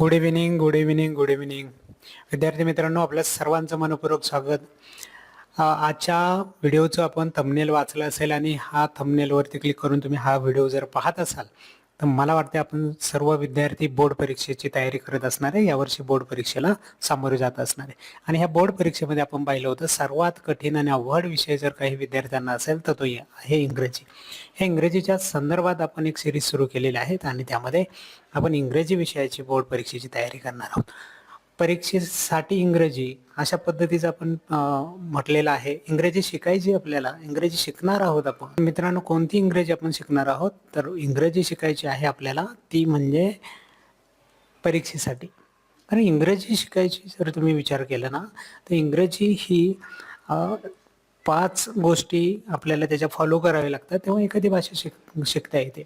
Good evening good evening good evening विद्यार्थी मित्रांनो आपलं सर्वांचं मनपूर्वक स्वागत. आजच्या व्हिडिओचं आपण थंबनेल वाचलं असेल आणि हा थंबनेलवरती क्लिक करून तुम्ही हा व्हिडिओ जर पाहत असाल तर मला वाटते आपण सर्व विद्यार्थी बोर्ड परीक्षेची तयारी करत असणार आहे. यावर्षी बोर्ड परीक्षेला सामोरे जात असणार आहे. आणि ह्या बोर्ड परीक्षेमध्ये आपण पाहिलं होतं सर्वात कठीण आणि अवघड विषय जर काही विद्यार्थ्यांना असेल तर तो आहे इंग्रजी. हे इंग्रजीच्या संदर्भात आपण एक सिरीज सुरू केलेली आहेत आणि त्यामध्ये आपण इंग्रजी विषयाची बोर्ड परीक्षेची तयारी करणार आहोत. परीक्षेसाठी इंग्रजी अशा पद्धतीचं आपण म्हटलेलं आहे. इंग्रजी शिकायची आपल्याला. इंग्रजी शिकणार आहोत आपण. मित्रांनो कोणती इंग्रजी आपण शिकणार आहोत? तर इंग्रजी शिकायची आहे आपल्याला. ती म्हणजे परीक्षेसाठी. कारण इंग्रजी शिकायची जर तुम्ही विचार केला ना तर इंग्रजी ही पाच गोष्टी आपल्याला त्याच्या फॉलो कराव्या लागतात. तेव्हा एखादी भाषा शिक शिकता येते.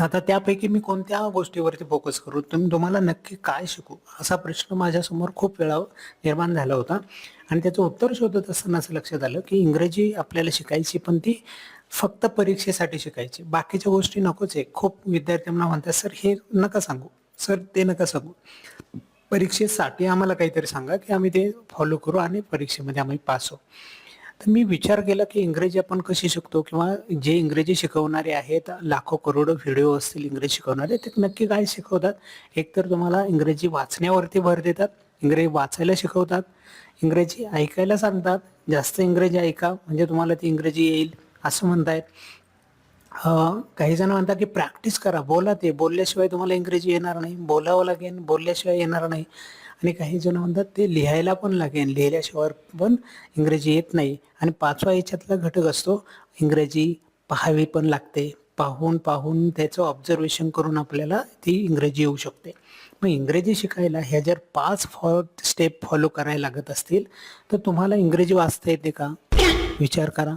आता त्यापैकी मी कोणत्या गोष्टीवरती फोकस करू? तुम्ही तुम्हाला नक्की काय शिकू? असा प्रश्न माझ्यासमोर खूप वेळा निर्माण झाला होता. आणि त्याचं उत्तर शोधत असताना असं लक्षात आलं की इंग्रजी आपल्याला शिकायची पण ती फक्त परीक्षेसाठी शिकायची. बाकीच्या गोष्टी नकोच आहे. खूप विद्यार्थ्यांना म्हणतात सर हे नका सांगू. सर ते नका सांगू. परीक्षेसाठी आम्हाला काहीतरी सांगा की आम्ही ते फॉलो करू आणि परीक्षेमध्ये आम्ही पास होऊ. तर मी विचार केला की इंग्रजी आपण कशी शिकतो किंवा जे इंग्रजी शिकवणारे आहेत लाखो करोडो व्हिडिओ असतील इंग्रजी शिकवणारे ते नक्की काय शिकवतात? एकतर तुम्हाला इंग्रजी वाचण्यावरती भर देतात इंग्रजी वाचायला शिकवतात इंग्रजी ऐकायला सांगतात जास्त इंग्रजी ऐका म्हणजे तुम्हाला ती इंग्रजी येईल असं म्हणतायत. काही जण म्हणतात की प्रॅक्टिस करा बोला ते बोलल्याशिवाय तुम्हाला इंग्रजी येणार नाही. बोलावं लागेल बोलल्याशिवाय येणार नाही. आणि काही जण म्हणतात ते लिहायला पण लागेल लिहिल्याशिवाय पण इंग्रजी येत नाही. आणि पाचवा याच्यातला घटक असतो इंग्रजी पाहावी पण लागते. पाहून पाहून त्याचं ऑब्झर्वेशन करून आपल्याला ती इंग्रजी येऊ शकते. मग इंग्रजी शिकायला ह्या जर पाच फॉ स्टेप फॉलो करायला लागत असतील तर तुम्हाला इंग्रजी वाचता येते का? विचार करा.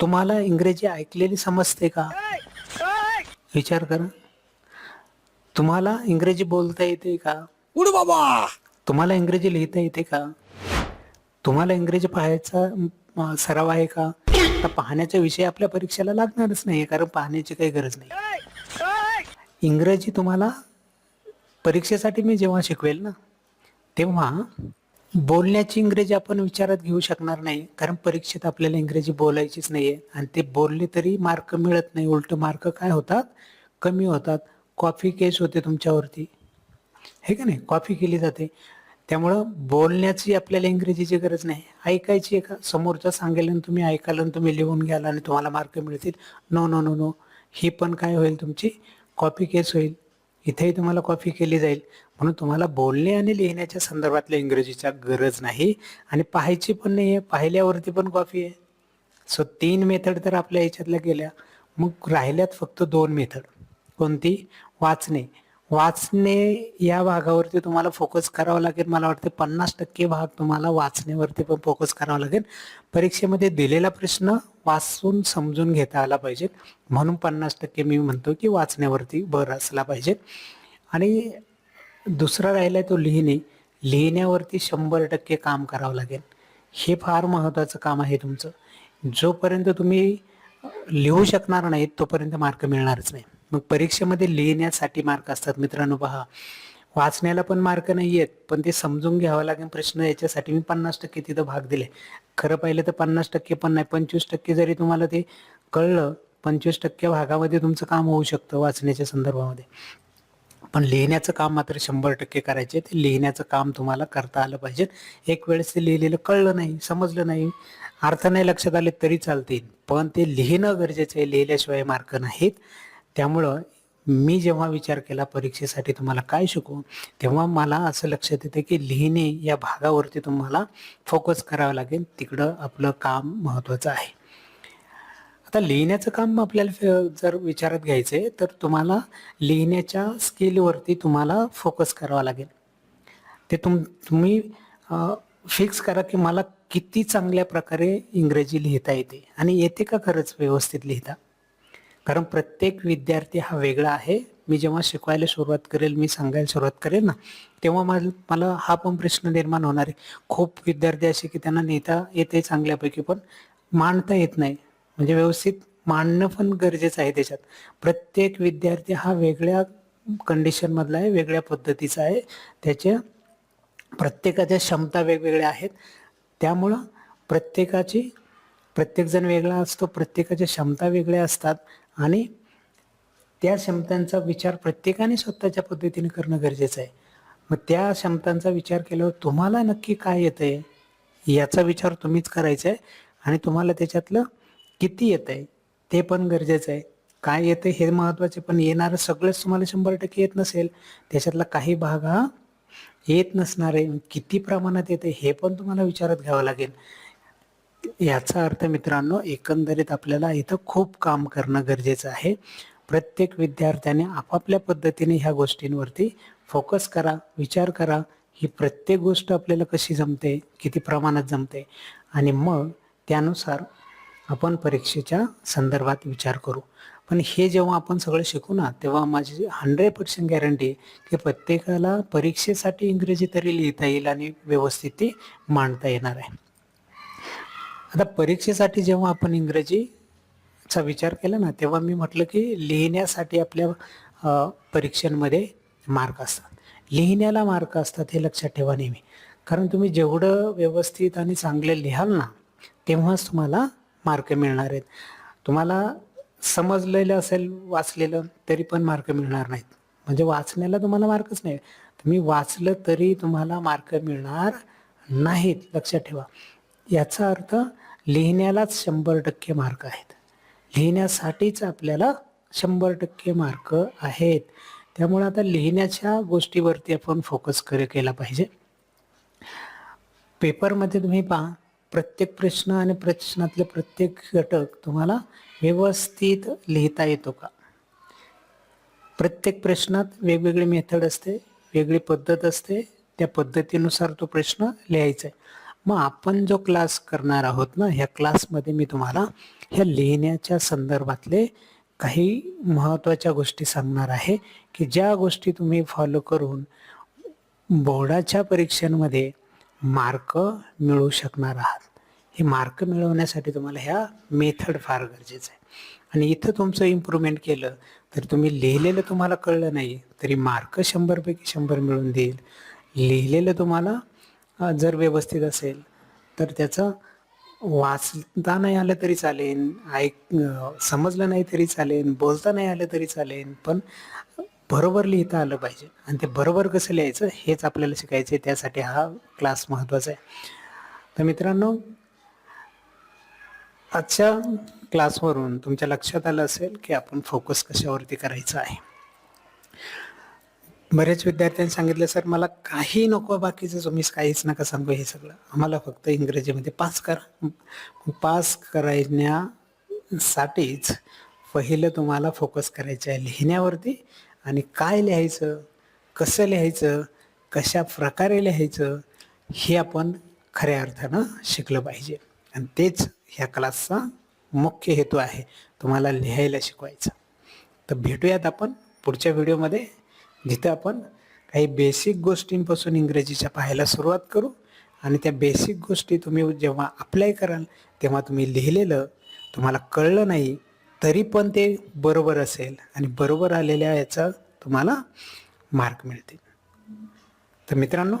तुम्हाला इंग्रजी ऐकलेली समजते का? विचार करा. तुम्हाला इंग्रजी बोलता येते का? उड बाबा. तुम्हाला इंग्रजी लिहिता येते का? तुम्हाला इंग्रजी पाहायचा अं, सराव आहे का? तर पाहण्याचा विषय आपल्या परीक्षेला लागणारच नाही कारण पाहण्याची काही गरज नाही. इंग्रजी तुम्हाला परीक्षेसाठी मी जेव्हा शिकवेल ना तेव्हा बोलण्याची इंग्रजी आपण विचारात घेऊ शकणार नाही कारण परीक्षेत आपल्याला इंग्रजी बोलायचीच नाहीये. आणि ते बोलले तरी मार्क मिळत नाही. उलट मार्क काय होतात? कमी होतात. कॉफी केस होते तुमच्यावरती. हे का नाही? कॉफी केली जाते. त्यामुळं बोलण्याची आपल्याला इंग्रजीची गरज नाही. ऐकायची एका का सांगेल आणि तुम्ही ऐकाल आणि तुम्ही लिहून घ्याल आणि तुम्हाला मार्क मिळतील. नो नो नो नो ही पण काय होईल तुमची? कॉपी केस होईल. इथेही तुम्हाला कॉपी केली जाईल. म्हणून तुम्हाला बोलणे आणि लिहिण्याच्या संदर्भातल्या इंग्रजीच्या गरज नाही. आणि पाहायची पण नाही आहे. पाहिल्यावरती पण कॉपी आहे. सो तीन मेथड तर आपल्या याच्यातल्या गेल्या. मग राहिल्यात फक्त दोन मेथड कोणती? वाचणे. वाचणे या भागावरती तुम्हाला फोकस करावा लागेल. मला वाटते पन्नास टक्के भाग तुम्हाला वाचण्यावरती पण फोकस करावा लागेल. परीक्षेमध्ये दिलेला प्रश्न वाचून समजून घेता आला पाहिजे. म्हणून पन्नास टक्के मी म्हणतो की वाचण्यावरती भर असला पाहिजे. आणि दुसरा राहिला तो लिहिणे. लिहिण्यावरती शंभर टक्के काम करावं लागेल. हे फार महत्त्वाचं काम आहे तुमचं. जोपर्यंत तुम्ही लिहू शकणार नाहीत तोपर्यंत मार्क मिळणारच नाही. मग परीक्षेमध्ये लिहिण्यासाठी मार्क असतात. मित्रांनो पहा वाचण्याला पण मार्क नाही आहेत पण ते समजून घ्यावं लागेल प्रश्न. याच्यासाठी मी पन्नास टक्के तिथं भाग दिले खरं पाहिलं तर पन्नास टक्के पण नाही पंचवीस टक्के जरी तुम्हाला ते कळलं पंचवीस टक्के भागामध्ये तुमचं काम होऊ शकतं वाचण्याच्या संदर्भामध्ये. पण लिहिण्याचं काम मात्र शंभर टक्के करायचे ते लिहिण्याचं काम तुम्हाला करता आलं पाहिजे. एक वेळेस ते लिहिलेलं कळलं नाही समजलं नाही अर्थ नाही लक्षात आले तरी चालतील. पण ते लिहिणं गरजेचं आहे लिहिल्याशिवाय मार्क नाहीत. त्यामुळं मी जेव्हा विचार केला परीक्षेसाठी तुम्हाला काय शिकू तेव्हा मला असं लक्षात येतं की लिहिणे या भागावरती तुम्हाला फोकस करावं लागेल. तिकडं आपलं काम महत्त्वाचं आहे. आता लिहिण्याचं काम आपल्याला फ- जर विचारात घ्यायचं आहे तर तुम्हाला लिहिण्याच्या स्किलवरती तुम्हाला फोकस करावा लागेल. ते तुम तुम्ही फिक्स करा की मला किती चांगल्या प्रकारे इंग्रजी लिहिता येते आणि येते का खरंच व्यवस्थित लिहिता? कारण प्रत्येक विद्यार्थी हा वेगळा आहे. मी जेव्हा शिकवायला सुरुवात करेल मी सांगायला सुरुवात करेल ना तेव्हा मला मला हा पण प्रश्न निर्माण होणार आहे. खूप विद्यार्थी असे की त्यांना नेता येते चांगल्यापैकी पण मांडता येत नाही. म्हणजे व्यवस्थित मांडणं पण गरजेचं आहे त्याच्यात. प्रत्येक विद्यार्थी हा वेगळ्या कंडिशनमधला आहे वेगळ्या पद्धतीचा आहे. त्याच्या प्रत्येकाच्या क्षमता वेगवेगळ्या आहेत. त्यामुळं प्रत्येकाची प्रत्येकजण वेगळा असतो प्रत्येकाच्या क्षमता वेगळ्या असतात. आणि त्या क्षमतांचा विचार प्रत्येकाने स्वतःच्या पद्धतीने करणं गरजेचं आहे. मग त्या क्षमतांचा विचार केल्यावर तुम्हाला नक्की काय येतं आहे याचा विचार तुम्हीच करायचा आहे आणि तुम्हाला त्याच्यातलं किती येतं आहे ते पण गरजेचं आहे. काय येतं हे महत्त्वाचे पण येणारं सगळंच तुम्हाला शंभर टक्के येत नसेल त्याच्यातला काही भाग हा येत नसणार आहे. किती प्रमाणात येते हे पण तुम्हाला विचारात घ्यावं लागेल. याचा अर्थ मित्रांनो एकंदरीत आपल्याला इथं खूप काम करणं गरजेचं आहे. प्रत्येक विद्यार्थ्याने आपापल्या पद्धतीने ह्या गोष्टींवरती फोकस करा विचार करा. ही प्रत्येक गोष्ट आपल्याला कशी जमते किती प्रमाणात जमते? आणि मग त्यानुसार आपण परीक्षेच्या संदर्भात विचार करू. पण हे जेव्हा आपण सगळं शिकू ना तेव्हा माझी हंड्रेड पर्सेंट गॅरंटी आहे की प्रत्येकाला परीक्षेसाठी इंग्रजी तरी लिहिता येईल आणि व्यवस्थित ती मांडता येणार आहे. आता परीक्षेसाठी जेव्हा आपण इंग्रजीचा विचार केला ना तेव्हा मी म्हटलं की लिहिण्यासाठी आपल्या परीक्षांमध्ये मार्क असतात. लिहिण्याला मार्क असतात हे लक्षात ठेवा नेहमी. कारण तुम्ही जेवढं व्यवस्थित आणि चांगलं लिहाल ना तेव्हाच तुम्हाला मार्क मिळणार आहेत. तुम्हाला समजलेलं असेल वाचलेलं तरी पण मार्क मिळणार नाहीत. म्हणजे वाचण्याला तुम्हाला मार्कच नाही. तुम्ही वाचलं तरी तुम्हाला मार्क मिळणार नाहीत लक्षात ठेवा. याचा अर्थ लिहिण्यालाच शंभर टक्के मार्क आहेत. लिहिण्यासाठीच आपल्याला शंभर टक्के मार्क आहेत. त्यामुळे आता लिहिण्याच्या गोष्टीवरती आपण फोकस कर केला पाहिजे. पेपरमध्ये तुम्ही पहा प्रत्येक प्रश्न आणि प्रश्नातले प्रत्येक घटक तुम्हाला व्यवस्थित लिहिता येतो का? प्रत्येक प्रश्नात वेगवेगळी मेथड असते वेगळी पद्धत असते त्या पद्धतीनुसार तो प्रश्न लिहायचा आहे. मग आपण जो क्लास करणार आहोत ना ह्या क्लासमध्ये मी तुम्हाला ह्या लिहिण्याच्या संदर्भातले काही महत्त्वाच्या गोष्टी सांगणार आहे की ज्या गोष्टी तुम्ही फॉलो करून बोर्डाच्या परीक्षांमध्ये मार्क मिळवू शकणार आहात. हे मार्क मिळवण्यासाठी तुम्हाला ह्या मेथड फार गरजेचं आहे. आणि इथं तुमचं इम्प्रूव्हमेंट केलं तर तुम्ही लिहिलेलं तुम्हाला कळलं नाही तरी मार्क शंभरपैकी शंभर मिळून देईल. लिहिलेलं तुम्हाला जर व्यवस्थित असेल तर त्याचं वाचता नाही आलं तरी चालेल ऐक समजलं नाही तरी चालेल बोलता नाही आलं तरी चालेल पण बरोबर लिहिता आलं पाहिजे. आणि ते बरोबर कसं लिहायचं हेच आपल्याला शिकायचं आहे त्यासाठी हा क्लास महत्त्वाचा आहे. तर मित्रांनो आजच्या क्लासवरून तुमच्या लक्षात आलं असेल की आपण फोकस कशावरती करायचा आहे. बरेच विद्यार्थ्यांनी सांगितलं सर मला काही नको बाकीचं तुम्हीच काहीच नका सांगू हे सगळं. आम्हाला फक्त इंग्रजीमध्ये पास करा. पास करण्यासाठीच पहिलं तुम्हाला फोकस करायचं आहे लिहिण्यावरती आणि काय लिहायचं कसं लिहायचं कशा प्रकारे लिहायचं हे आपण खऱ्या अर्थानं शिकलं पाहिजे. आणि तेच ह्या क्लासचा मुख्य हेतू आहे तुम्हाला लिहायला शिकवायचं. तर भेटूयात आपण पुढच्या व्हिडिओमध्ये. जिथे आपण काही बेसिक गोष्टींपासून इंग्रजीच्या पाहायला सुरुवात करू आणि त्या बेसिक गोष्टी तुम्ही जेव्हा अप्लाय कराल तेव्हा तुम्ही लिहिलेलं तुम्हाला कळलं नाही तरी पण ते बरोबर असेल आणि बरोबर आलेल्या याचा तुम्हाला मार्क मिळतील. तर मित्रांनो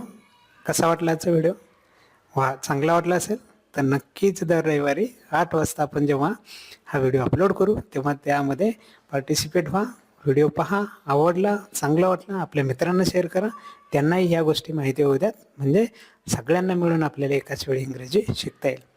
कसा वाटला आजचा व्हिडिओ वा चांगला वाटला असेल तर नक्कीच दर रविवारी आठ वाजता आपण जेव्हा हा व्हिडिओ अपलोड करू तेव्हा त्यामध्ये पार्टिसिपेट व्हा. व्हिडिओ पहा आवडला चांगला वाटला आपल्या मित्रांना शेअर करा. त्यांनाही ह्या गोष्टी माहिती होऊ द्यात. म्हणजे सगळ्यांना मिळून आपल्याला एकाच वेळी इंग्रजी शिकता येईल.